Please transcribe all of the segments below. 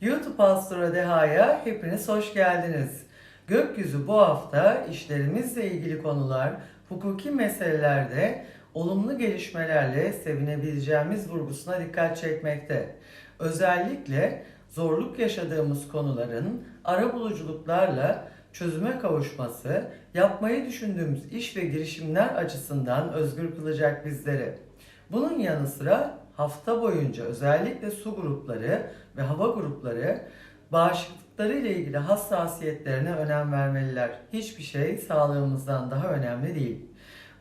YouTube Astro Deha'ya hepiniz hoş geldiniz. Gökyüzü bu hafta işlerimizle ilgili konular, hukuki meselelerde olumlu gelişmelerle sevinebileceğimiz vurgusuna dikkat çekmekte. Özellikle zorluk yaşadığımız konuların arabuluculuklarla çözüme kavuşması, yapmayı düşündüğümüz iş ve girişimler açısından özgür kılacak bizleri. Bunun yanı sıra hafta boyunca özellikle su grupları ve hava grupları bağışıklıkları ile ilgili hassasiyetlerine önem vermeliler. Hiçbir şey sağlığımızdan daha önemli değil.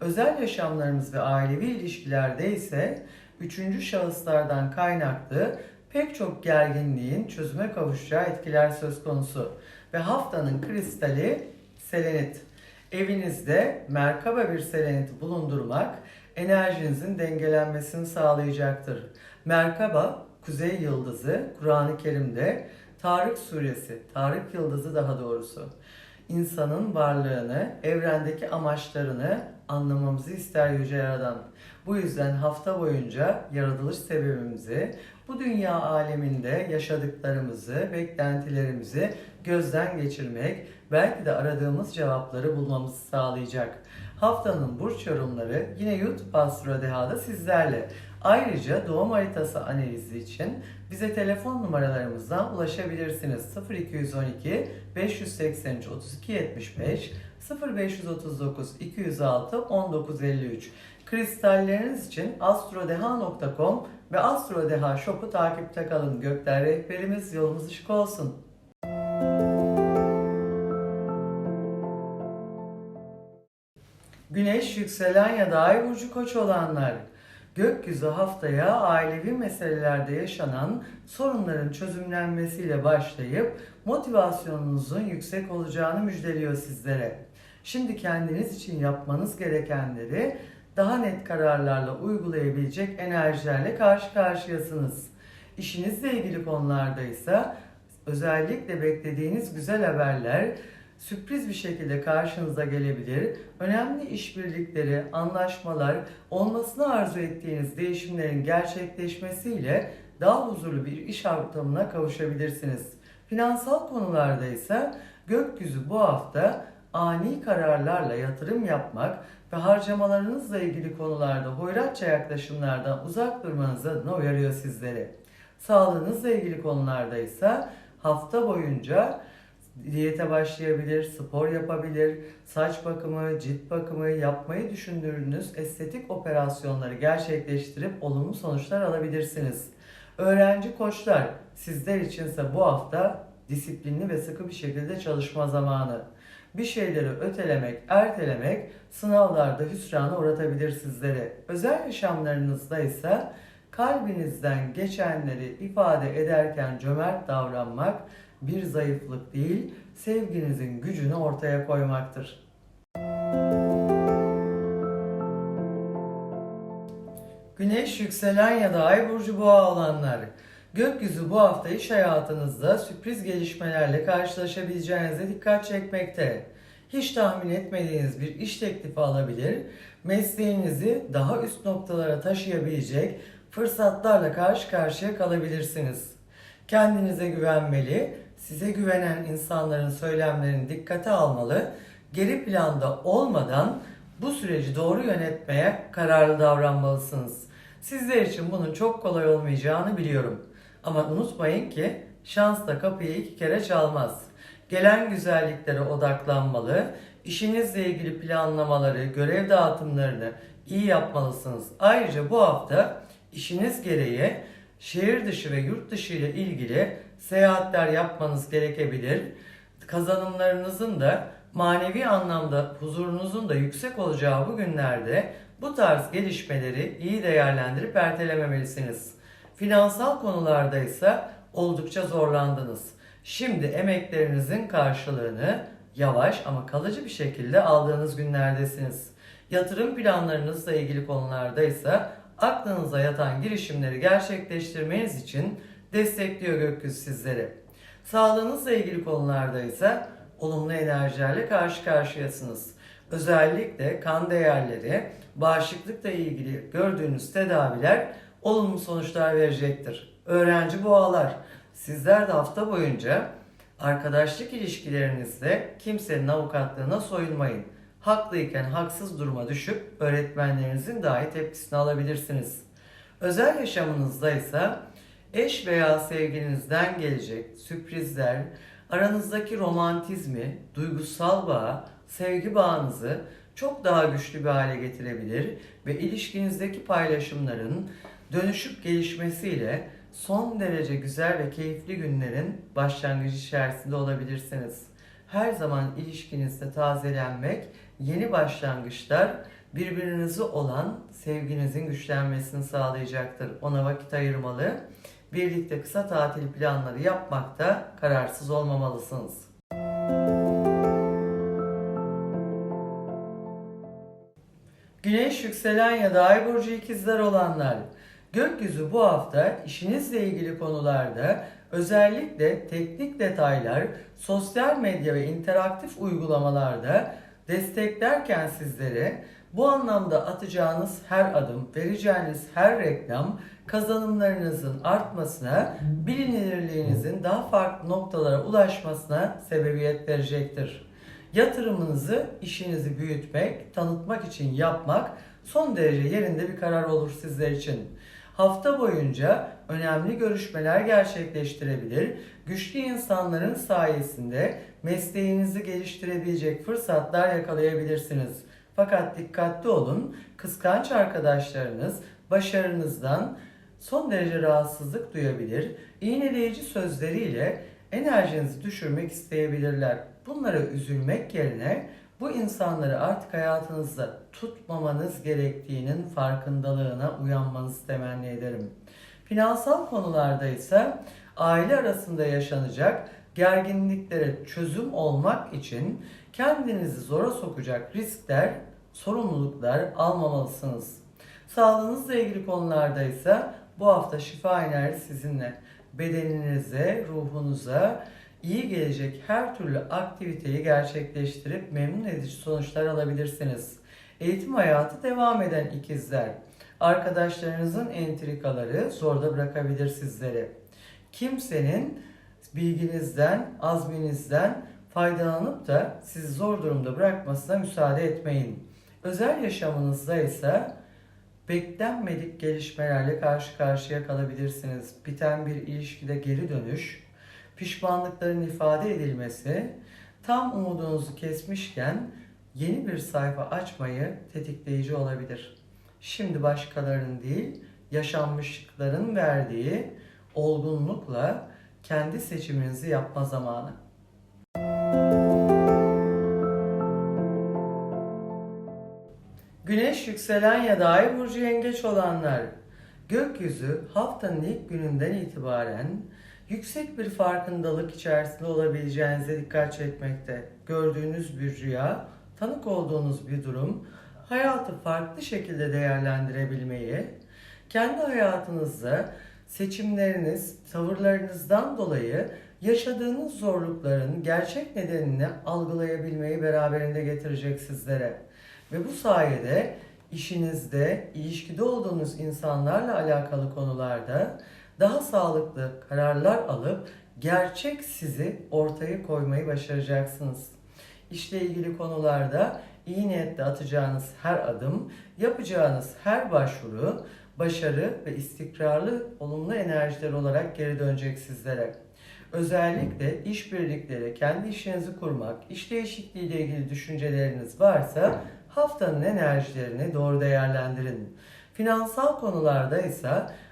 Özel yaşamlarımız ve ailevi ilişkilerde ise üçüncü şahıslardan kaynaklı pek çok gerginliğin çözüme kavuşacağı etkiler söz konusu. Ve haftanın kristali selenit. Evinizde merkaba bir selenit bulundurmak enerjinizin dengelenmesini sağlayacaktır. Merkaba, kuzey yıldızı, Kur'an-ı Kerim'de Tarık suresi, Tarık yıldızı daha doğrusu, insanın varlığını, evrendeki amaçlarını anlamamızı ister Yüce Yaradan. Bu yüzden hafta boyunca yaratılış sebebimizi, bu dünya aleminde yaşadıklarımızı, beklentilerimizi gözden geçirmek, belki de aradığımız cevapları bulmamızı sağlayacak. Haftanın burç yorumları yine YouTube Astro Deha'da sizlerle. Ayrıca doğum haritası analizi için bize telefon numaralarımızdan ulaşabilirsiniz. 0212 583 32 75 0539 206 1953 Kristalleriniz için astrodeha.com ve Astrodeha Shop'u takipte kalın. Gökler rehberimiz yolumuz ışık olsun. Güneş, yükselen ya da ay burcu koç olanlar. Gökyüzü haftaya ailevi meselelerde yaşanan sorunların çözümlenmesiyle başlayıp motivasyonunuzun yüksek olacağını müjdeliyor sizlere. Şimdi kendiniz için yapmanız gerekenleri daha net kararlarla uygulayabilecek enerjilerle karşı karşıyasınız. İşinizle ilgili konularda ise özellikle beklediğiniz güzel haberler sürpriz bir şekilde karşınıza gelebilir. Önemli işbirlikleri, anlaşmalar, olmasını arzu ettiğiniz değişimlerin gerçekleşmesiyle daha huzurlu bir iş ortamına kavuşabilirsiniz. Finansal konularda ise gökyüzü bu hafta ani kararlarla yatırım yapmak ve harcamalarınızla ilgili konularda hoyratça yaklaşımlardan uzak durmanız adına uyarıyor sizleri. Sağlığınızla ilgili konularda ise hafta boyunca diyete başlayabilir, spor yapabilir, saç bakımı, cilt bakımı yapmayı düşündüğünüz estetik operasyonları gerçekleştirip olumlu sonuçlar alabilirsiniz. Öğrenci koçlar sizler içinse bu hafta disiplinli ve sıkı bir şekilde çalışma zamanı. Bir şeyleri ötelemek, ertelemek sınavlarda hüsrana uğratabilir sizleri. Özel yaşamlarınızda ise kalbinizden geçenleri ifade ederken cömert davranmak bir zayıflık değil, sevginizin gücünü ortaya koymaktır. Güneş, yükselen ya da ay burcu boğa olanlar. Gökyüzü bu hafta iş hayatınızda sürpriz gelişmelerle karşılaşabileceğinize dikkat çekmekte. Hiç tahmin etmediğiniz bir iş teklifi alabilir, mesleğinizi daha üst noktalara taşıyabilecek fırsatlarla karşı karşıya kalabilirsiniz. Kendinize güvenmeli, size güvenen insanların söylemlerini dikkate almalı, geri planda olmadan bu süreci doğru yönetmeye kararlı davranmalısınız. Sizler için bunun çok kolay olmayacağını biliyorum. Ama unutmayın ki şans da kapıyı iki kere çalmaz. Gelen güzelliklere odaklanmalı, işinizle ilgili planlamaları, görev dağıtımlarını iyi yapmalısınız. Ayrıca bu hafta işiniz gereği şehir dışı ve yurt dışı ile ilgili seyahatler yapmanız gerekebilir. Kazanımlarınızın da manevi anlamda huzurunuzun da yüksek olacağı bu günlerde bu tarz gelişmeleri iyi değerlendirip ertelememelisiniz. Finansal konularda ise oldukça zorlandınız. Şimdi emeklerinizin karşılığını yavaş ama kalıcı bir şekilde aldığınız günlerdesiniz. Yatırım planlarınızla ilgili konularda ise aklınıza yatan girişimleri gerçekleştirmeniz için destekliyor gökyüzü sizleri. Sağlığınızla ilgili konularda ise olumlu enerjilerle karşı karşıyasınız. Özellikle kan değerleri, bağışıklıkla ilgili gördüğünüz tedaviler olumlu sonuçlar verecektir. Öğrenci boğalar, Sizler de hafta boyunca arkadaşlık ilişkilerinizde kimsenin avukatlığına soyunmayın. Haklıyken haksız duruma düşüp öğretmenlerinizin dahi tepkisini alabilirsiniz. Özel yaşamınızda ise eş veya sevgilinizden gelecek sürprizler, aranızdaki romantizmi, duygusal bağı, sevgi bağınızı çok daha güçlü bir hale getirebilir ve ilişkinizdeki paylaşımların dönüşüp gelişmesiyle son derece güzel ve keyifli günlerin başlangıcı içerisinde olabilirsiniz. Her zaman ilişkinizde tazelenmek, yeni başlangıçlar birbirinize olan sevginizin güçlenmesini sağlayacaktır. Ona vakit ayırmalı, birlikte kısa tatil planları yapmakta kararsız olmamalısınız. Güneş yükselen ya da ay burcu ikizler olanlar. Gökyüzü bu hafta işinizle ilgili konularda özellikle teknik detaylar, sosyal medya ve interaktif uygulamalarda desteklerken sizlere bu anlamda atacağınız her adım, vereceğiniz her reklam kazanımlarınızın artmasına, bilinirliğinizin daha farklı noktalara ulaşmasına sebebiyet verecektir. Yatırımınızı, işinizi büyütmek, tanıtmak için yapmak son derece yerinde bir karar olur sizler için. Hafta boyunca önemli görüşmeler gerçekleştirebilir, güçlü insanların sayesinde mesleğinizi geliştirebilecek fırsatlar yakalayabilirsiniz. Fakat dikkatli olun, kıskanç arkadaşlarınız başarınızdan son derece rahatsızlık duyabilir, iğneleyici sözleriyle enerjinizi düşürmek isteyebilirler. Bunlara üzülmek yerine bu insanları artık hayatınızda tutmamanız gerektiğinin farkındalığına uyanmanızı temenni ederim. Finansal konularda ise aile arasında yaşanacak gerginliklere çözüm olmak için kendinizi zora sokacak riskler, sorumluluklar almamalısınız. Sağlığınızla ilgili konularda ise bu hafta şifa enerjisi sizinle. Bedeninize, ruhunuza iyi gelecek her türlü aktiviteyi gerçekleştirip memnun edici sonuçlar alabilirsiniz. Eğitim hayatı devam eden ikizler. Arkadaşlarınızın entrikaları zorda bırakabilir sizleri. Kimsenin bilginizden, azminizden faydalanıp da sizi zor durumda bırakmasına müsaade etmeyin. Özel yaşamınızda ise beklenmedik gelişmelerle karşı karşıya kalabilirsiniz. Biten bir ilişkide geri dönüş, pişmanlıkların ifade edilmesi, tam umudunuzu kesmişken yeni bir sayfa açmayı tetikleyici olabilir. Şimdi başkalarının değil, yaşanmışlıkların verdiği olgunlukla kendi seçiminizi yapma zamanı. Güneş yükselen ya da ay burcu yengeç olanlar. Gökyüzü haftanın ilk gününden itibaren yüksek bir farkındalık içerisinde olabileceğinize dikkat çekmekte. Gördüğünüz bir rüya, tanık olduğunuz bir durum, hayatı farklı şekilde değerlendirebilmeyi, kendi hayatınızda seçimleriniz, tavırlarınızdan dolayı yaşadığınız zorlukların gerçek nedenini algılayabilmeyi beraberinde getirecek sizlere. Ve bu sayede işinizde, ilişkide olduğunuz insanlarla alakalı konularda daha sağlıklı kararlar alıp gerçek sizi ortaya koymayı başaracaksınız. İşle ilgili konularda iyi niyetle atacağınız her adım, yapacağınız her başvuru başarı ve istikrarlı olumlu enerjiler olarak geri dönecek sizlere. Özellikle işbirlikleri, kendi işinizi kurmak, iş değişikliği ile ilgili düşünceleriniz varsa haftanın enerjilerini doğru değerlendirin. Finansal konularda ise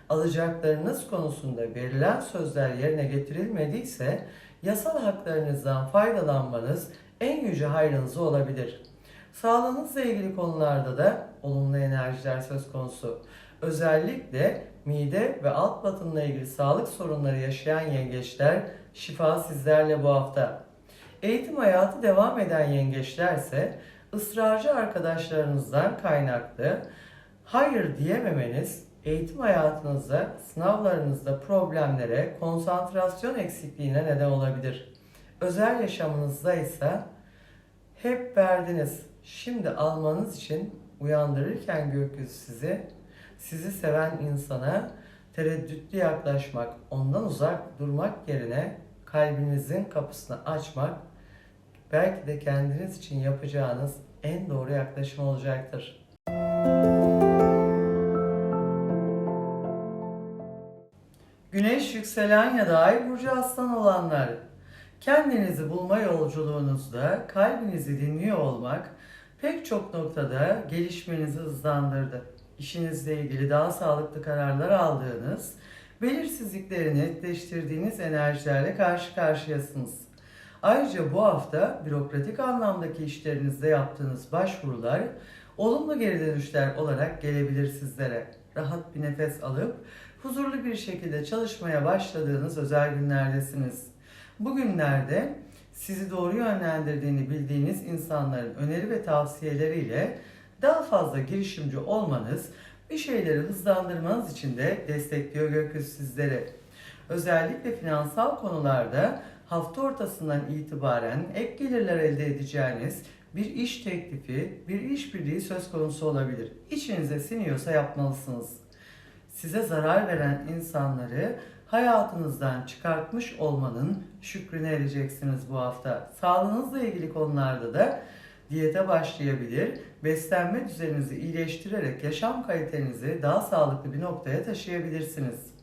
alacaklarınız konusunda verilen sözler yerine getirilmediyse yasal haklarınızdan faydalanmanız en yüce hayrınız olabilir. Sağlığınızla ilgili konularda da olumlu enerjiler söz konusu. Özellikle mide ve alt batınla ilgili sağlık sorunları yaşayan yengeçler şifa sizlerle bu hafta. Eğitim hayatı devam eden yengeçlerse ısrarcı arkadaşlarınızdan kaynaklı hayır diyememeniz eğitim hayatınızda, sınavlarınızda problemlere, konsantrasyon eksikliğine neden olabilir. Özel yaşamınızda ise hep verdiniz. Şimdi almanız için uyandırırken gökyüzü sizi, sizi seven insana tereddütlü yaklaşmak, ondan uzak durmak yerine kalbinizin kapısını açmak belki de kendiniz için yapacağınız en doğru yaklaşım olacaktır. Güneş yükselen ya da ay burcu aslan olanlar. Kendinizi bulma yolculuğunuzda kalbinizi dinliyor olmak pek çok noktada gelişmenizi hızlandırdı. İşinizle ilgili daha sağlıklı kararlar aldığınız, belirsizlikleri netleştirdiğiniz enerjilerle karşı karşıyasınız. Ayrıca bu hafta bürokratik anlamdaki işlerinizde yaptığınız başvurular olumlu geri dönüşler olarak gelebilir sizlere. Rahat bir nefes alıp huzurlu bir şekilde çalışmaya başladığınız özel günlerdesiniz. Bugünlerde sizi doğru yönlendirdiğini bildiğiniz insanların öneri ve tavsiyeleriyle daha fazla girişimci olmanız, bir şeyleri hızlandırmanız için de destekliyor gökyüzü sizleri. Özellikle finansal konularda hafta ortasından itibaren ek gelirler elde edeceğiniz bir iş teklifi, bir işbirliği söz konusu olabilir. İçinize siniyorsa yapmalısınız. Size zarar veren insanları hayatınızdan çıkartmış olmanın şükrüne ereceksiniz bu hafta. Sağlığınızla ilgili konularda da diyete başlayabilir, beslenme düzeninizi iyileştirerek yaşam kalitenizi daha sağlıklı bir noktaya taşıyabilirsiniz.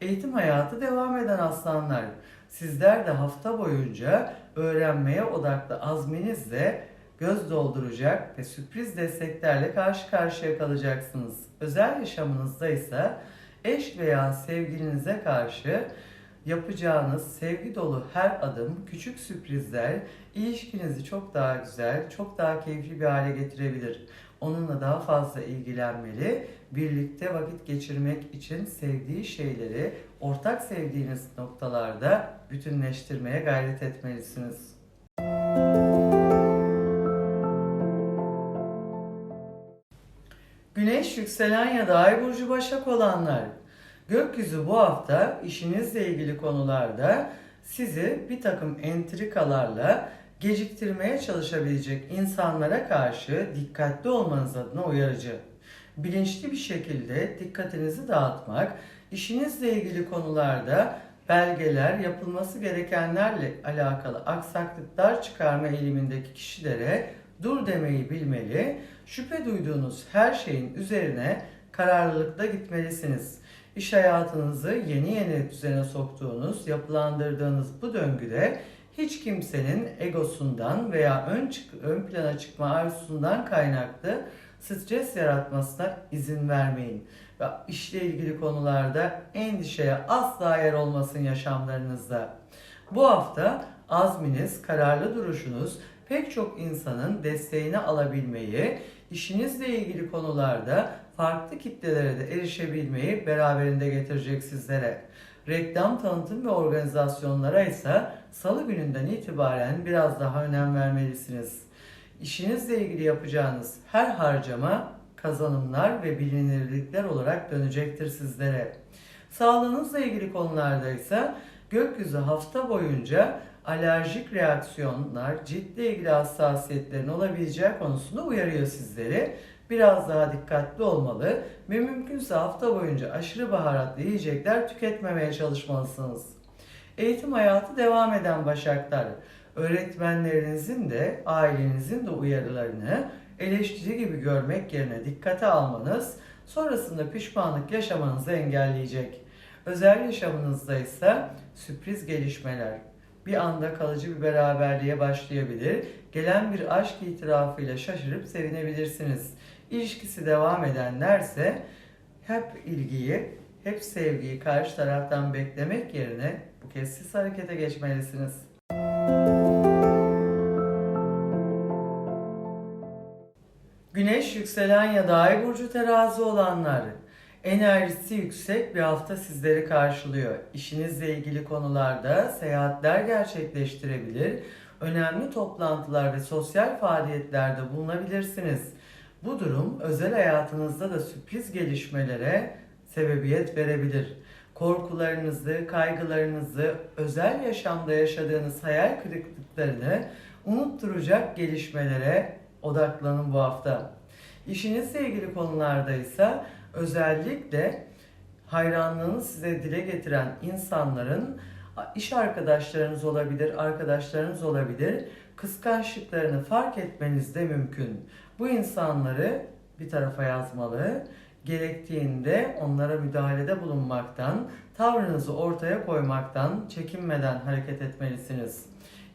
Eğitim hayatı devam eden aslanlar, sizler de hafta boyunca öğrenmeye odaklı azminizle göz dolduracak ve sürpriz desteklerle karşı karşıya kalacaksınız. Özel yaşamınızda ise eş veya sevgilinize karşı yapacağınız sevgi dolu her adım, küçük sürprizler ilişkinizi çok daha güzel, çok daha keyifli bir hale getirebilir. Onunla daha fazla ilgilenmeli, birlikte vakit geçirmek için sevdiği şeyleri ortak sevdiğiniz noktalarda bütünleştirmeye gayret etmelisiniz. Güneş yükselen ya da ay burcu başak olanlar. Gökyüzü bu hafta işinizle ilgili konularda sizi bir takım entrikalarla geciktirmeye çalışabilecek insanlara karşı dikkatli olmanız adına uyarıcı. Bilinçli bir şekilde dikkatinizi dağıtmak, işinizle ilgili konularda belgeler, yapılması gerekenlerle alakalı aksaklıklar çıkarma eğilimindeki kişilere dur demeyi bilmeli, şüphe duyduğunuz her şeyin üzerine kararlılıkla gitmelisiniz. İş hayatınızı yeni yeni düzene soktuğunuz, yapılandırdığınız bu döngüde hiç kimsenin egosundan veya ön, çık ön plana çıkma arzusundan kaynaklı stres yaratmasına izin vermeyin. Ve işle ilgili konularda endişeye asla yer olmasın yaşamlarınızda. Bu hafta azminiz, kararlı duruşunuz pek çok insanın desteğini alabilmeyi, işinizle ilgili konularda farklı kitlelere de erişebilmeyi beraberinde getirecek sizlere. Reklam, tanıtım ve organizasyonlara ise salı gününden itibaren biraz daha önem vermelisiniz. İşinizle ilgili yapacağınız her harcama kazanımlar ve bilinirlikler olarak dönecektir sizlere. Sağlığınızla ilgili konularda ise gökyüzü hafta boyunca alerjik reaksiyonlar, ciltle ilgili hassasiyetlerin olabileceği konusunda uyarıyor sizleri. Biraz daha dikkatli olmalı ve mümkünse hafta boyunca aşırı baharatlı yiyecekler tüketmemeye çalışmalısınız. Eğitim hayatı devam eden başaklar, öğretmenlerinizin de ailenizin de uyarılarını eleştiri gibi görmek yerine dikkate almanız sonrasında pişmanlık yaşamanızı engelleyecek. Özel yaşamınızda ise sürpriz gelişmeler, bir anda kalıcı bir beraberliğe başlayabilir. Gelen bir aşk itirafıyla şaşırıp sevinebilirsiniz. İlişkisi devam edenlerse hep ilgiyi, hep sevgiyi karşı taraftan beklemek yerine bu kez siz harekete geçmelisiniz. Güneş yükselen ya da ay burcu terazi olanlar enerjisi yüksek bir hafta sizleri karşılıyor. İşinizle ilgili konularda seyahatler gerçekleştirebilir, önemli toplantılar ve sosyal faaliyetlerde bulunabilirsiniz. Bu durum özel hayatınızda da sürpriz gelişmelere sebebiyet verebilir. Korkularınızı, kaygılarınızı, özel yaşamda yaşadığınız hayal kırıklıklarını unutturacak gelişmelere odaklanın bu hafta. İşinizle ilgili konularda ise özellikle hayranlığını size dile getiren insanların iş arkadaşlarınız olabilir, arkadaşlarınız olabilir. Kıskançlıklarını fark etmeniz de mümkün. Bu insanları bir tarafa yazmalı. Gerektiğinde onlara müdahalede bulunmaktan, tavrınızı ortaya koymaktan çekinmeden hareket etmelisiniz.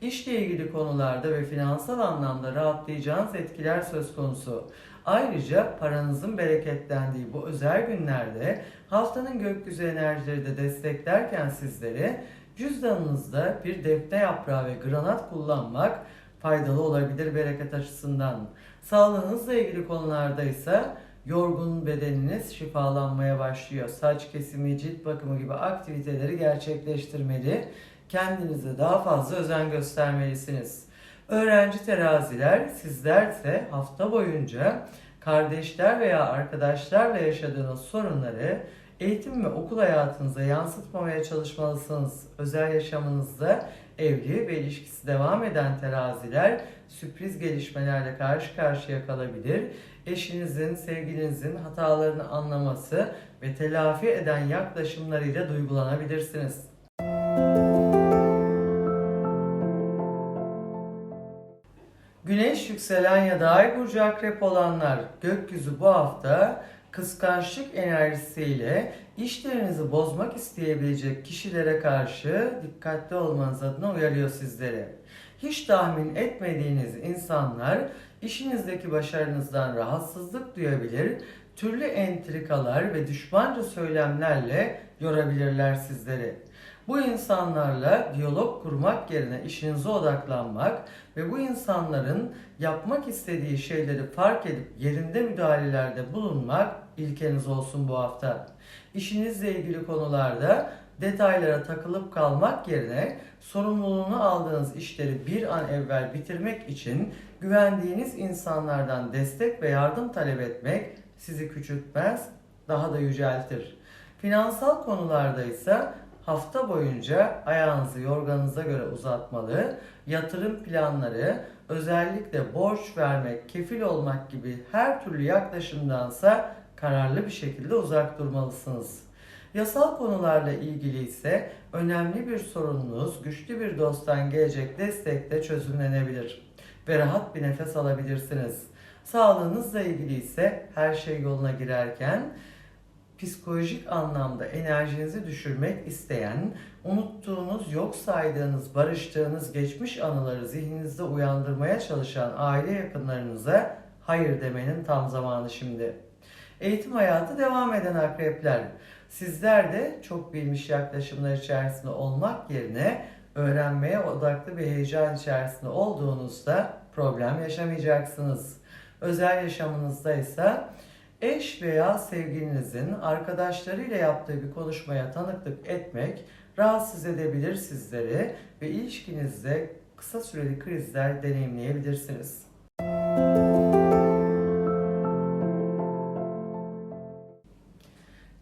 İşle ilgili konularda ve finansal anlamda rahatlayacağınız etkiler söz konusu. Ayrıca paranızın bereketlendiği bu özel günlerde haftanın gökyüzü enerjileri de desteklerken sizleri cüzdanınızda bir defne yaprağı ve granat kullanmak faydalı olabilir bereket açısından. Sağlığınızla ilgili konularda ise yorgun bedeniniz şifalanmaya başlıyor. Saç kesimi, cilt bakımı gibi aktiviteleri gerçekleştirmeli. Kendinize daha fazla özen göstermelisiniz. Öğrenci teraziler, sizlerse hafta boyunca kardeşler veya arkadaşlarla yaşadığınız sorunları eğitim ve okul hayatınıza yansıtmamaya çalışmalısınız. Özel yaşamınızda evli ve ilişkisi devam eden teraziler sürpriz gelişmelerle karşı karşıya kalabilir. Eşinizin, sevgilinizin hatalarını anlaması ve telafi eden yaklaşımlarıyla duygulanabilirsiniz. Güneş yükselen ya da ay burcu akrep olanlar gökyüzü bu hafta kıskançlık enerjisiyle işlerinizi bozmak isteyebilecek kişilere karşı dikkatli olmanız adına uyarıyor sizleri. Hiç tahmin etmediğiniz insanlar işinizdeki başarınızdan rahatsızlık duyabilir, türlü entrikalar ve düşmanca söylemlerle yorabilirler sizleri. Bu insanlarla diyalog kurmak yerine işinize odaklanmak ve bu insanların yapmak istediği şeyleri fark edip yerinde müdahalelerde bulunmak ilkeniz olsun bu hafta. İşinizle ilgili konularda detaylara takılıp kalmak yerine sorumluluğunu aldığınız işleri bir an evvel bitirmek için güvendiğiniz insanlardan destek ve yardım talep etmek sizi küçültmez, daha da yüceltir. Finansal konularda ise hafta boyunca ayağınızı yorganınıza göre uzatmalı, yatırım planları, özellikle borç vermek, kefil olmak gibi her türlü yaklaşımdansa kararlı bir şekilde uzak durmalısınız. Yasal konularla ilgili ise önemli bir sorununuz güçlü bir dosttan gelecek destekle çözümlenebilir ve rahat bir nefes alabilirsiniz. Sağlığınızla ilgili ise her şey yoluna girerken psikolojik anlamda enerjinizi düşürmek isteyen, unuttuğunuz, yok saydığınız, barıştığınız geçmiş anıları zihninizde uyandırmaya çalışan aile yakınlarınıza hayır demenin tam zamanı şimdi. Eğitim hayatı devam eden akrepler. Sizler de çok bilmiş yaklaşımlar içerisinde olmak yerine öğrenmeye odaklı bir heyecan içerisinde olduğunuzda problem yaşamayacaksınız. Özel yaşamınızda ise eş veya sevgilinizin arkadaşlarıyla yaptığı bir konuşmaya tanıklık etmek rahatsız edebilir sizleri ve ilişkinizde kısa süreli krizler deneyimleyebilirsiniz.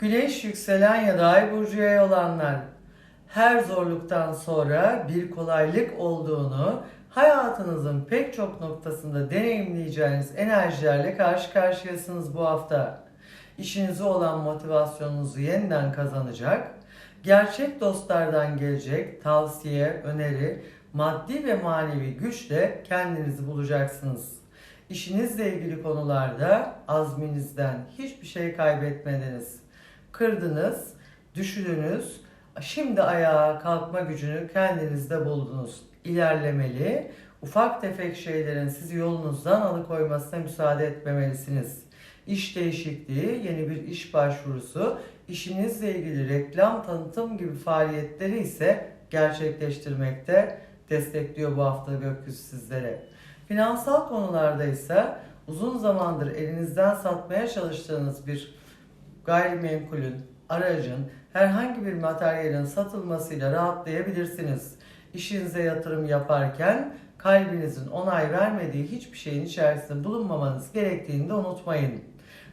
Güneş yükselen ya da ay burcuya olanlar her zorluktan sonra bir kolaylık olduğunu hayatınızın pek çok noktasında deneyimleyeceğiniz enerjilerle karşı karşıyasınız bu hafta. İşinize olan motivasyonunuzu yeniden kazanacak, gerçek dostlardan gelecek tavsiye, öneri, maddi ve manevi güçle kendinizi bulacaksınız. İşinizle ilgili konularda azminizden hiçbir şey kaybetmediniz. Kırdınız, düşündünüz, şimdi ayağa kalkma gücünü kendinizde buldunuz ilerlemeli, ufak tefek şeylerin sizi yolunuzdan alıkoymasına müsaade etmemelisiniz. İş değişikliği, yeni bir iş başvurusu, işinizle ilgili reklam, tanıtım gibi faaliyetleri ise gerçekleştirmekte destekliyor bu hafta gökyüzü sizlere. Finansal konularda ise uzun zamandır elinizden satmaya çalıştığınız bir gayrimenkulün, aracın, herhangi bir materyalin satılmasıyla rahatlayabilirsiniz işinize yatırım yaparken kalbinizin onay vermediği hiçbir şeyin içerisinde bulunmamanız gerektiğini de unutmayın.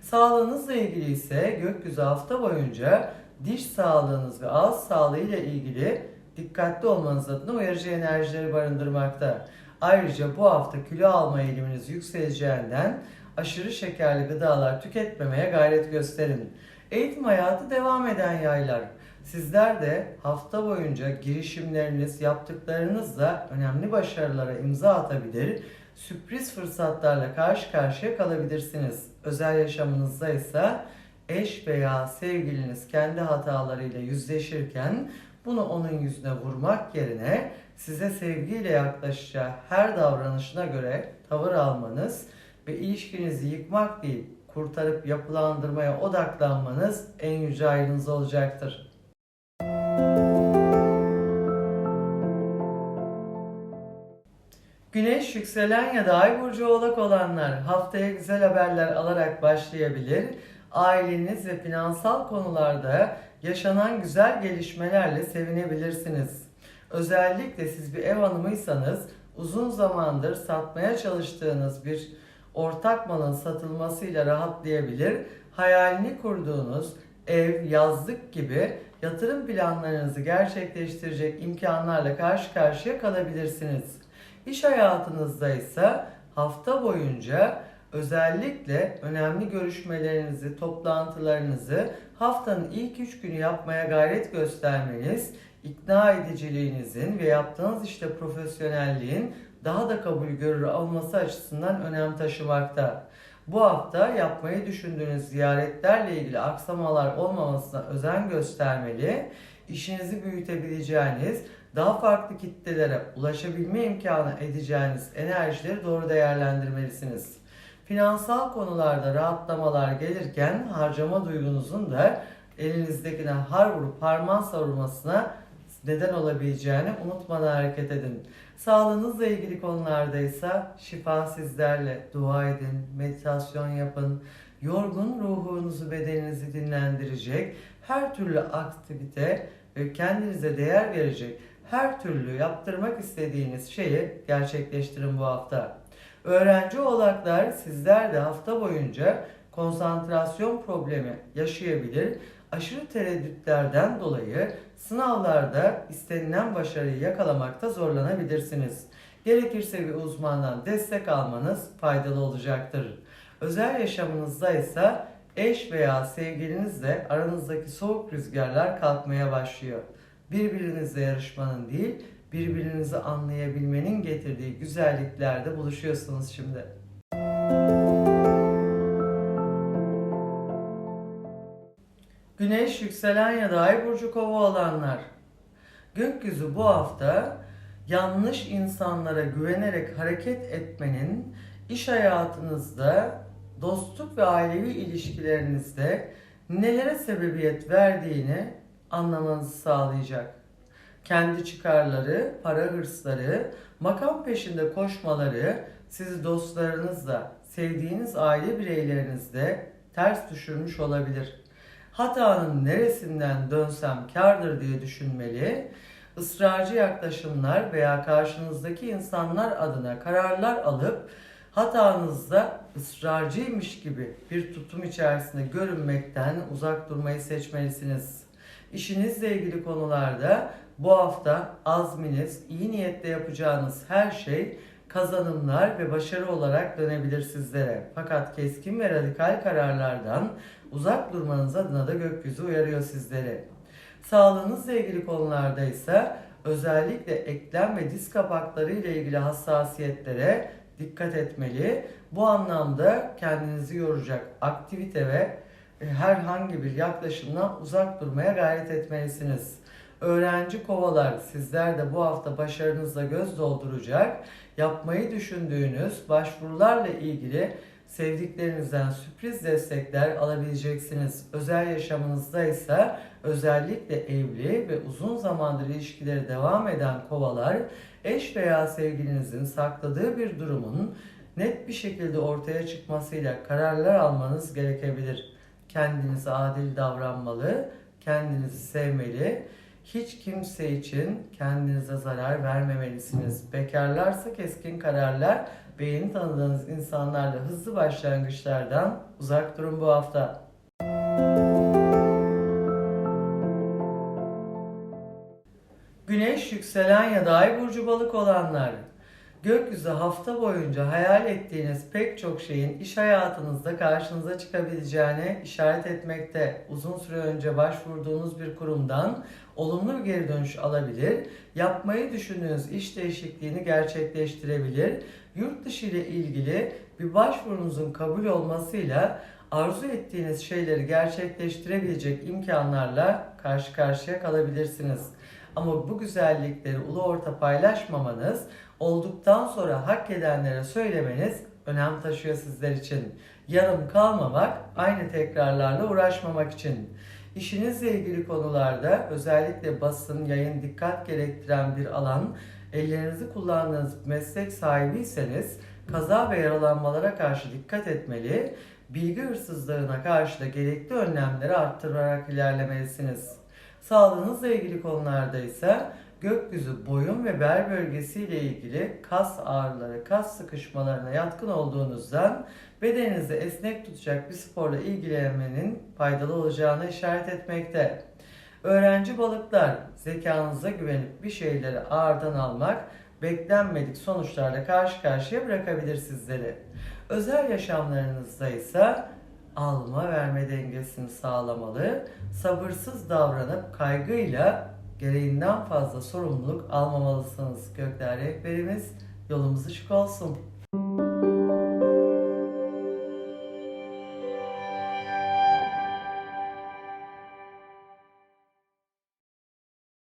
Sağlığınızla ilgili ise gökyüzü hafta boyunca diş sağlığınız ve ağız sağlığı ile ilgili dikkatli olmanız adına uyarıcı enerjileri barındırmakta. Ayrıca bu hafta kilo alma eğiliminiz yükseleceğinden aşırı şekerli gıdalar tüketmemeye gayret gösterin. Eğitim hayatı devam eden yaylar. Sizler de hafta boyunca girişimleriniz, yaptıklarınızla önemli başarılara imza atabilir, sürpriz fırsatlarla karşı karşıya kalabilirsiniz. Özel yaşamınızda ise eş veya sevgiliniz kendi hatalarıyla yüzleşirken bunu onun yüzüne vurmak yerine size sevgiyle yaklaşacağı her davranışına göre tavır almanız ve ilişkinizi yıkmak değil, kurtarıp yapılandırmaya odaklanmanız en yüce ayrınız olacaktır. Güneş yükselen ya da ay burcu oğlak olanlar haftaya güzel haberler alarak başlayabilir. Aileniz ve finansal konularda yaşanan güzel gelişmelerle sevinebilirsiniz. Özellikle siz bir ev hanımıysanız uzun zamandır satmaya çalıştığınız bir ortak malın satılmasıyla rahatlayabilir. Hayalini kurduğunuz ev, yazlık gibi yatırım planlarınızı gerçekleştirecek imkanlarla karşı karşıya kalabilirsiniz. İş hayatınızda ise hafta boyunca özellikle önemli görüşmelerinizi, toplantılarınızı haftanın ilk üç günü yapmaya gayret göstermeniz, ikna ediciliğinizin ve yaptığınız işte profesyonelliğin daha da kabul görür olması açısından önem taşımakta. Bu hafta yapmayı düşündüğünüz ziyaretlerle ilgili aksamalar olmamasına özen göstermeli, işinizi büyütebileceğiniz, daha farklı kitlelere ulaşabilme imkanı edeceğiniz enerjileri doğru değerlendirmelisiniz. Finansal konularda rahatlamalar gelirken harcama duygunuzun da elinizdekine har vurup parmağı savurmasına neden olabileceğini unutmadan hareket edin. Sağlığınızla ilgili konularda ise şifa sizlerle dua edin, meditasyon yapın. Yorgun ruhunuzu, bedeninizi dinlendirecek her türlü aktivite ve kendinize değer verecek her türlü yaptırmak istediğiniz şeyi gerçekleştirin bu hafta. Öğrenci oğlaklar sizler de hafta boyunca konsantrasyon problemi yaşayabilir. Aşırı tereddütlerden dolayı sınavlarda istenilen başarıyı yakalamakta zorlanabilirsiniz. Gerekirse bir uzmandan destek almanız faydalı olacaktır. Özel yaşamınızda ise eş veya sevgilinizle aranızdaki soğuk rüzgarlar kalkmaya başlıyor. Birbirinizle yarışmanın değil, birbirinizi anlayabilmenin getirdiği güzelliklerde buluşuyorsunuz şimdi. Güneş, yükselen ya da ay burcu kova olanlar. Gökyüzü bu hafta yanlış insanlara güvenerek hareket etmenin iş hayatınızda, dostluk ve ailevi ilişkilerinizde nelere sebebiyet verdiğini anlamanızı sağlayacak. Kendi çıkarları, para hırsları, makam peşinde koşmaları sizi dostlarınızla, sevdiğiniz aile bireylerinizle ters düşürmüş olabilir. Hatanın neresinden dönsem kardır diye düşünmeli, ısrarcı yaklaşımlar veya karşınızdaki insanlar adına kararlar alıp hatanızda ısrarcıymış gibi bir tutum içerisinde görünmekten uzak durmayı seçmelisiniz. İşinizle ilgili konularda bu hafta azminiz, iyi niyetle yapacağınız her şey kazanımlar ve başarı olarak dönebilir sizlere. Fakat keskin ve radikal kararlardan uzak durmanız adına da gökyüzü uyarıyor sizleri. Sağlığınızla ilgili konularda ise özellikle eklem ve diz kapakları ile ilgili hassasiyetlere dikkat etmeli. Bu anlamda kendinizi yoracak aktivite ve herhangi bir yaklaşımdan uzak durmaya gayret etmelisiniz. Öğrenci kovalar sizler de bu hafta başarınızla göz dolduracak, yapmayı düşündüğünüz başvurularla ilgili sevdiklerinizden sürpriz destekler alabileceksiniz. Özel yaşamınızda ise özellikle evli ve uzun zamandır ilişkileri devam eden kovalar eş veya sevgilinizin sakladığı bir durumun net bir şekilde ortaya çıkmasıyla kararlar almanız gerekebilir. Kendinize adil davranmalı, kendinizi sevmeli, hiç kimse için kendinize zarar vermemelisiniz. Bekarlarsa keskin kararlar ve yeni tanıdığınız insanlarla hızlı başlangıçlardan uzak durun bu hafta. Güneş, yükselen ya da ay burcu balık olanlar. Gökyüzü hafta boyunca hayal ettiğiniz pek çok şeyin iş hayatınızda karşınıza çıkabileceğine işaret etmekte. Uzun süre önce başvurduğunuz bir kurumdan olumlu bir geri dönüş alabilir, yapmayı düşündüğünüz iş değişikliğini gerçekleştirebilir, yurt dışı ile ilgili bir başvurunuzun kabul olmasıyla arzu ettiğiniz şeyleri gerçekleştirebilecek imkanlarla karşı karşıya kalabilirsiniz. Ama bu güzellikleri ulu orta paylaşmamanız, olduktan sonra hak edenlere söylemeniz önem taşıyor sizler için. Yarım kalmamak, aynı tekrarlarla uğraşmamak için. İşinizle ilgili konularda özellikle basın, yayın dikkat gerektiren bir alan, ellerinizi kullandığınız meslek sahibiyseniz kaza ve yaralanmalara karşı dikkat etmeli, bilgi hırsızlığına karşı da gerekli önlemleri arttırarak ilerlemelisiniz. Sağlığınızla ilgili konularda ise gökyüzü boyun ve bel bölgesiyle ilgili kas ağrıları, kas sıkışmalarına yatkın olduğunuzdan bedeninizi esnek tutacak bir sporla ilgilenmenin faydalı olacağına işaret etmekte. Öğrenci balıklar zekanıza güvenip bir şeyleri ağırdan almak beklenmedik sonuçlarla karşı karşıya bırakabilir sizleri. Özel yaşamlarınızda ise alma verme dengesini sağlamalı, sabırsız davranıp kaygıyla gereğinden fazla sorumluluk almamalısınız. Gökler rehberimiz yolumuz ışık olsun.